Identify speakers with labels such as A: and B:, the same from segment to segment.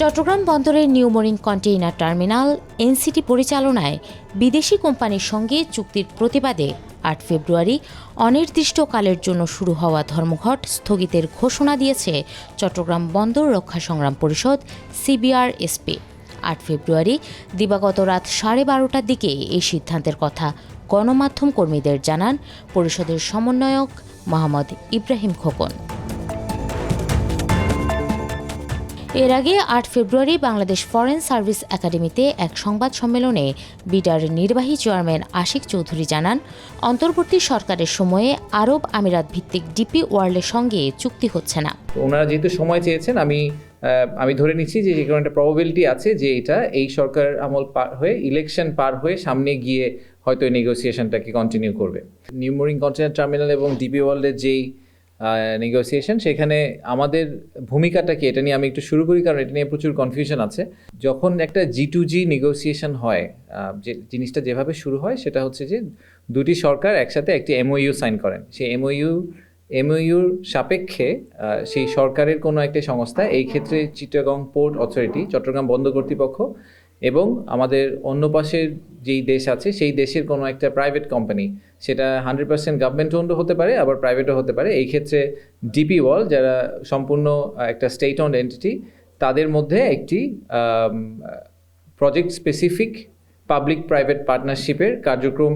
A: চট্টগ্রাম বন্দরের new mooring container terminal NCT পরিচালনায় বিদেশি কোম্পানির সঙ্গে চুক্তির প্রতিবাদে আট ফেব্রুয়ারি অনির্দিষ্টকালের জন্য শুরু হওয়া ধর্মঘট স্থগিতের ঘোষণা দিয়েছে চট্টগ্রাম বন্দর রক্ষা সংগ্রাম পরিষদ সিবিআর এসপি। আট ফেব্রুয়ারি দিবাগত রাত সাড়ে বারোটার দিকে এই সিদ্ধান্তের কথা গণমাধ্যম কর্মীদের জানান পরিষদের সমন্বয়ক মোহাম্মদ ইব্রাহিম খোকন। এর আগে আট ফেব্রুয়ারি বাংলাদেশ ফরেন সার্ভিস একাডেমিতে এক সংবাদ সম্মেলনে বিডার নির্বাহী চেয়ারম্যান আশিক চৌধুরী জানান, অন্তর্বর্তী সরকারের সময়ে আরব আমিরাত ভিত্তিক ডিপি ওয়ার্ল্ডের সঙ্গে চুক্তি হচ্ছে না।
B: ওনারা যেহেতু সময় চেয়েছেন, আমি আমি ধরে নিচ্ছি যে কোনো একটা প্রবাবিলিটি আছে যে এটা এই সরকার আমল পার হয়ে ইলেকশন পার হয়ে সামনে গিয়ে হয়তো নেগোসিয়েশনটাকে কন্টিনিউ করবে। নিউমোরিং কন্টেনার টার্মিনাল এবং ডিপি ওয়ার্ল্ডের যেই নেগোসিয়েশন সেখানে আমাদের ভূমিকাটা কি? এটা নিয়ে আমি একটু শুরু করি, কারণ এটা নিয়ে প্রচুর কনফিউশন আছে। যখন একটা জি টু জি নেগোসিয়েশন হয় যে জিনিসটা যেভাবে শুরু হয়, সেটা হচ্ছে যে দুটি সরকার একসাথে একটি এমওইউ সাইন করেন। সেই এমওইউ এমওইউর সাপেক্ষে সেই সরকারের কোনো একটা সংস্থা, এই ক্ষেত্রে চিটাগং পোর্ট অথরিটি চট্টগ্রাম বন্দর কর্তৃপক্ষ এবং আমাদের অন্য পাশের যেই দেশ আছে, সেই দেশের কোনো একটা প্রাইভেট কোম্পানি সেটা হান্ড্রেড পার্সেন্ট গভর্নমেন্ট ওন্ড হতে পারে, আবার প্রাইভেটও হতে পারে। এই ক্ষেত্রে ডিপি ওয়াল যারা সম্পূর্ণ একটা স্টেট ওন্ড এন্টিটি তাদের মধ্যে একটি প্রজেক্ট স্পেসিফিক পাবলিক প্রাইভেট পার্টনারশিপের কার্যক্রম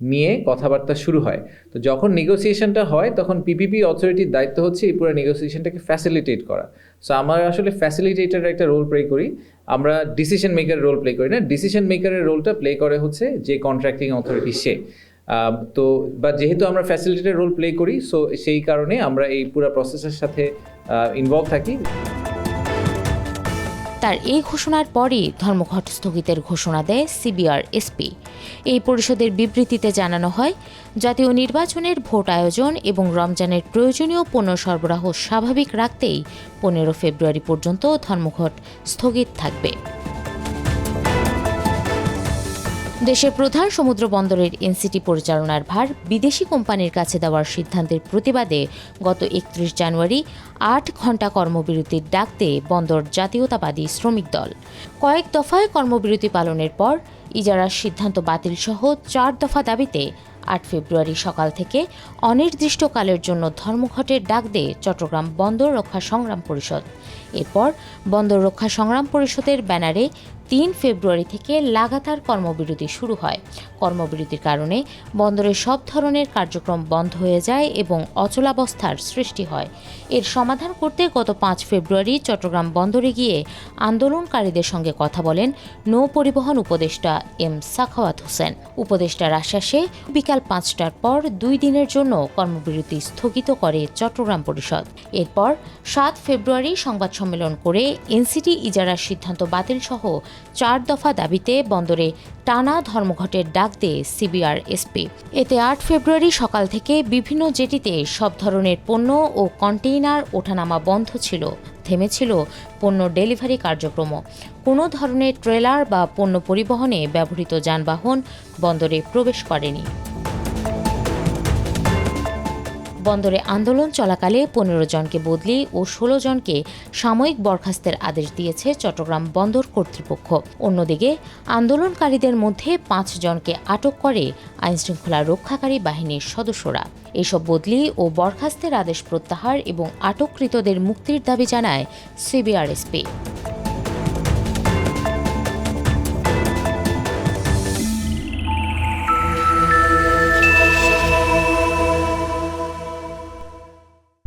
B: নিয়ে কথাবার্তা শুরু হয়। তো যখন নেগোসিয়েশনটা হয়, তখন পিপিপি অথরিটির দায়িত্ব হচ্ছে এই পুরো নেগোসিয়েশনটাকে ফ্যাসিলিটেট করা। সো আমরা আসলে ফ্যাসিলিটেটার একটা রোল প্লে করি। আমরা ডিসিশন মেকারের রোল প্লে করি না। ডিসিশন মেকারের রোলটা প্লে করে হচ্ছে যে কন্ট্রাক্টিং অথরিটি সে। তো, বা যেহেতু আমরা ফ্যাসিলিটেটার রোল প্লে করি সো সেই কারণে আমরা এই পুরো প্রসেসের সাথে ইনভলভ থাকি।
A: তার এই ঘোষণার পরই ধর্মঘট স্থগিতের ঘোষণা দেয় সিবিআর এসপি। এই পরিষদের বিবৃতিতে জানানো হয়, জাতীয় নির্বাচনের ভোট আয়োজন এবং রমজানের প্রয়োজনীয় পণ্য সরবরাহ স্বাভাবিক রাখতেই পনেরো ফেব্রুয়ারি পর্যন্ত ধর্মঘট স্থগিত থাকবে। দেশের প্রধান সমুদ্র বন্দরের এনসিটি পরিচালনার ভার বিদেশি কোম্পানির কাছে দেওয়ার সিদ্ধান্তের প্রতিবাদে গত একত্রিশ জানুয়ারি আট ঘণ্টা কর্মবিরতির ডাক ডাকতে বন্দর জাতীয়তাবাদী শ্রমিক দল। কয়েক দফায় কর্মবিরতি পালনের পর ইজারার সিদ্ধান্ত বাতিল সহ চার দফা দাবিতে আট ফেব্রুয়ারি সকাল থেকে অনির্দিষ্টকালের জন্য ধর্মঘটের ডাক দেয় চট্টগ্রাম বন্দর রক্ষা সংগ্রাম পরিষদ। এরপর বন্দর রক্ষা সংগ্রাম পরিষদের ব্যানারে তিন ফেব্রুয়ারি থেকে লাগাতার কর্মবিরতি শুরু হয়। কর্মবিরতির কারণে বন্দরের সব ধরনের কার্যক্রম বন্ধ হয়ে যায় এবং অচলাবস্থার সৃষ্টি হয়। এর সমাধান করতে গত পাঁচ ফেব্রুয়ারি চট্টগ্রাম বন্দরে গিয়ে আন্দোলনকারীদের সঙ্গে কথা বলেন নৌ পরিবহন উপদেষ্টা এম সাখাওয়াত হোসেন। উপদেষ্টার আশ্বাসে বিকাল পাঁচটার পর দুই দিনের জন্য কর্মবিরতি স্থগিত করে চট্টগ্রাম পরিষদ। এরপর সাত ফেব্রুয়ারি সংবাদ সম্মেলন করে এনসিটি ইজারার সিদ্ধান্ত বাতিল সহ চার দফা দাবিতে বন্দরে টানা ধর্মঘটের ডাক দেয় সিবিআর এসপি। এতে আট ফেব্রুয়ারি সকাল থেকে বিভিন্ন জেটিতে সব ধরনের পণ্য ও কন্টেইনার ওঠানামা বন্ধ ছিল। থেমেছিল পণ্য ডেলিভারি কার্যক্রম। কোনো ধরনের ট্রেলার বা পণ্য পরিবহনে ব্যবহৃত যানবাহন বন্দরে প্রবেশ করেনি। বন্দরে আন্দোলন চলাকালে পনেরো জনকে বদলি ও ষোলো জনকে সাময়িক বরখাস্তের আদেশ দিয়েছে চট্টগ্রাম বন্দর কর্তৃপক্ষ। অন্যদিকে, আন্দোলনকারীদের মধ্যে পাঁচ জনকে আটক করে আইনশৃঙ্খলা রক্ষাকারী বাহিনীর সদস্যরা। এসব বদলি ও বরখাস্তের আদেশ প্রত্যাহার এবং আটককৃতদের মুক্তির দাবি জানায় সিবিআরএসপি।